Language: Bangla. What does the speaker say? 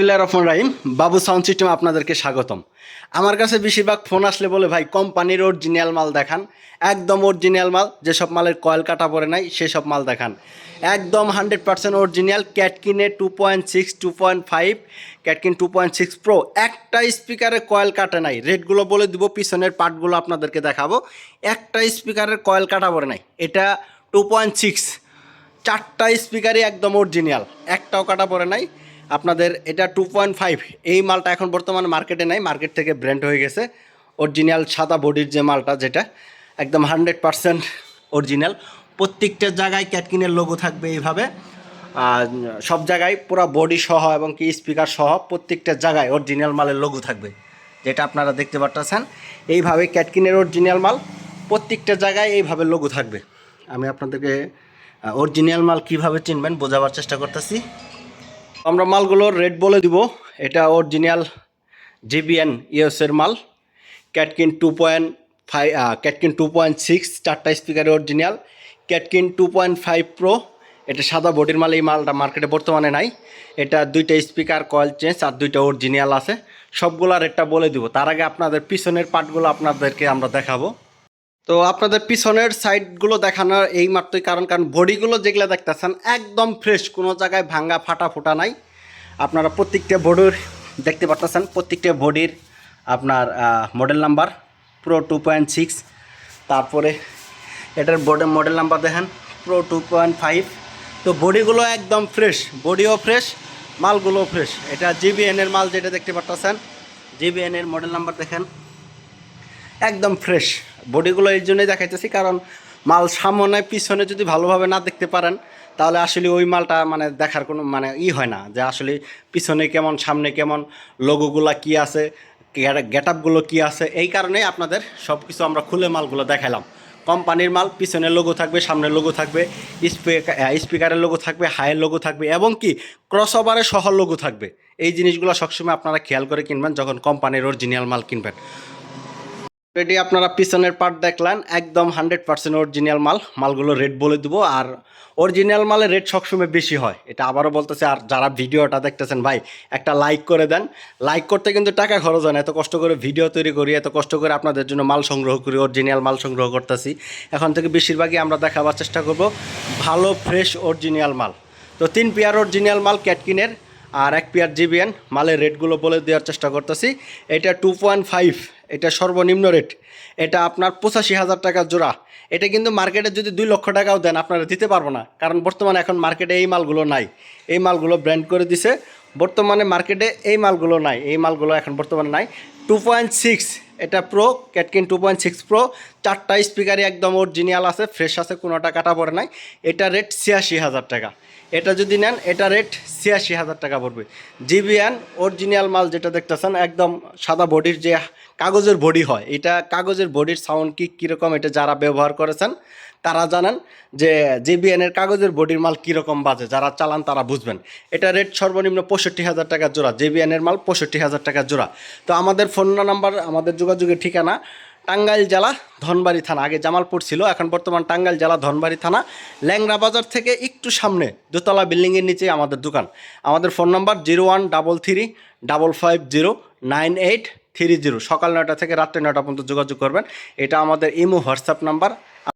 বিসমিল্লাহ রহমান রাহিম, বাবু সাউন্ড সিস্টেম আপনাদেরকে স্বাগতম। আমার কাছে বেশিরভাগ ফোন আসলে বলে, ভাই, কোম্পানির অরিজিনাল মাল দেখান। একদম অরিজিনাল মাল, যেসব মালের কয়েল কাটা পড়ে নাই, সেসব মাল দেখান। একদম hundred percent original ক্যাটকিনে two point six two point five ক্যাটকিন two point six pro একটা স্পিকারের কয়েল কাটে নাই। রেটগুলো বলে দিব, পিছনের পার্টগুলো আপনাদেরকে দেখাবো। একটা স্পিকারের কয়েল কাটা পড়ে নাই। এটা টু পয়েন্ট সিক্স চারটা স্পিকারই একদম অরিজিনাল একটাও কাটা পড়ে নাই। আপনাদের এটা টু পয়েন্ট ফাইভ এই মালটা এখন বর্তমানে মার্কেটে নাই মার্কেট থেকে ব্র্যান্ড হয়ে গেছে। অরিজিনাল সাদা বডির যে মালটা, যেটা একদম হান্ড্রেড পারসেন্ট অরিজিনাল প্রত্যেকটা জায়গায় ক্যাটকিনের লোগো থাকবে এইভাবে। সব জায়গায় পুরো বডি সহ এবং কি স্পিকার সহ প্রত্যেকটা জায়গায় অরিজিনাল মালের লোগো থাকবে, যেটা আপনারা দেখতে পারতেছেন। এইভাবে ক্যাটকিনের অরিজিনাল মাল প্রত্যেকটা জায়গায় এইভাবে লোগো থাকবে। আমি আপনাদেরকে অরিজিনাল মাল কীভাবে চিনবেন বোঝাবার চেষ্টা করতেছি। আমরা মালগুলোর রেট বলে দিব। এটা অরিজিনাল জিবিএন ইউএসের মাল। ক্যাটকিন টু পয়েন্ট ফাইভ ক্যাটকিন টু পয়েন্ট সিক্স চারটা স্পিকারের অরিজিনাল ক্যাটকিন টু পয়েন্ট ফাইভ প্রো এটা সাদা বডির মাল, এই মালটা মার্কেটে বর্তমানে নাই। এটা দুইটা স্পিকার কয়েল চেঞ্জ আর দুইটা অরিজিনাল আছে। সবগুলা রেটটা বলে দিব। তার আগে আপনাদের পিছনের পার্টগুলো আপনাদেরকে আমরা দেখাবো। তো আপনাদের পিছনের সাইডগুলো দেখানোর এই মাত্রই কারণ কারণ বডিগুলো যেগুলো দেখতেছেন একদম ফ্রেশ কোনো জায়গায় ভাঙ্গা ফাটা ফোটা নাই। আপনারা প্রত্যেকটা বডির দেখতে পারতেছেন, প্রত্যেকটা বডির আপনার model number pro two point six তারপরে এটার বোর্ডের মডেল নাম্বার দেখেন প্রো টু পয়েন্ট ফাইভ তো বডিগুলো একদম ফ্রেশ বডিও ফ্রেশ মালগুলো ফ্রেশ এটা জিবিএনের মাল যেটা দেখতে পারতেছেন জিবিএনের মডেল নাম্বার দেখেন, একদম ফ্রেশ বডিগুলো এই জন্যই দেখাইতেছি, কারণ মাল সামনে পিছনে যদি ভালোভাবে না দেখতে পারেন, তাহলে আসলে ওই মালটা মানে দেখার কোনো মানে ই হয় না, যে আসলে পিছনে কেমন, সামনে কেমন লোগোগুলা কি আছে, গেট আপগুলো কী আছে, এই কারণেই আপনাদের সব কিছু আমরা খুলে মালগুলো দেখালাম কোম্পানির মাল, পিছনে লোগো থাকবে, সামনে লোগো থাকবে স্পিকারের লোগো থাকবে হাইয়ের লোগো থাকবে, এবং কি ক্রস ওভারের সহ লোগো থাকবে। এই জিনিসগুলো সবসময় আপনারা খেয়াল করে কিনবেন, যখন কোম্পানির অরিজিনাল মাল কিনবেন। অলরেডি আপনারা পিছনের পার্ট দেখলেন, একদম হান্ড্রেড পার্সেন্ট অরিজিনাল মাল। মালগুলো রেট বলে দেবো, আর অরিজিনাল মালের রেট সবসময় বেশি হয়। এটা আবারও বলতেছে, আর যারা ভিডিওটা দেখতেছেন ভাই, একটা লাইক করে দেন। লাইক করতে কিন্তু টাকা খরচ হয় না, এত কষ্ট করে ভিডিও তৈরি করি, এত কষ্ট করে আপনাদের জন্য মাল সংগ্রহ করি অরিজিনাল মাল সংগ্রহ করতেছি। এখন থেকে বেশিরভাগই আমরা দেখাবার চেষ্টা করব, ভালো ফ্রেশ অরিজিনাল মাল। তো তিন পেয়ার অরিজিনাল মাল ক্যাটকিনের আর এক পেয়ার জিবিএন, মালের রেটগুলো বলে দেওয়ার চেষ্টা করতেছি। এটা টু পয়েন্ট ফাইভ এটা সর্বনিম্ন রেট। এটা আপনার পঁচাশি হাজার টাকা জোড়া। এটা কিন্তু মার্কেটে যদি দুই লক্ষ টাকাও দেন, আপনারা দিতে পারব না। কারণ বর্তমানে এখন মার্কেটে এই মালগুলো নাই। এই মালগুলো ব্র্যান্ড করে দিছে। বর্তমানে মার্কেটে এই মালগুলো নাই। এই মালগুলো এখন বর্তমানে নাই। টু পয়েন্ট সিক্স এটা প্রো ক্যাটকিন টু পয়েন্ট সিক্স প্রো চারটা স্পিকারই একদম অরিজিনাল আছে ফ্রেশ আছে, কোনোটা কাটা পড়ে নাই। এটা রেট ছিয়াশি হাজার টাকা। এটা যদি নেন, এটা রেট ছিয়াশি হাজার টাকা পড়বে। জিবিএন অরিজিনাল মাল যেটা দেখতেছেন, একদম সাদা বডির যে কাগজের বডি হয়, এটা কাগজের বডির সাউন্ড কি কীরকম, এটা যারা ব্যবহার করেছেন তারা জানেন যে জিবিএনের কাগজের বডির মাল কীরকম বাজে, যারা চালান তারা বুঝবেন। এটা রেট সর্বনিম্ন পঁয়ষট্টি হাজার টাকা জোড়া জিবিএনের মাল পঁয়ষট্টি হাজার টাকা জোড়া। তো আমাদের ফোন নাম্বার আমাদের যোগাযোগের ঠিকানা টাঙ্গাইল জেলা ধনবাড়ি থানা। আগে জামালপুর ছিল, এখন বর্তমান টাঙ্গাইল জেলা ধনবাড়ি থানা ল্যাংরা বাজার থেকে একটু সামনে, দোতলা বিল্ডিংয়ের নিচে আমাদের দোকান। আমাদের phone number zero one double three double five zero nine eight three zero সকাল নয়টা থেকে রাত্রে নয়টা পর্যন্ত যোগাযোগ করবেন। এটা আমাদের ইমো, হোয়াটসঅ্যাপ নাম্বার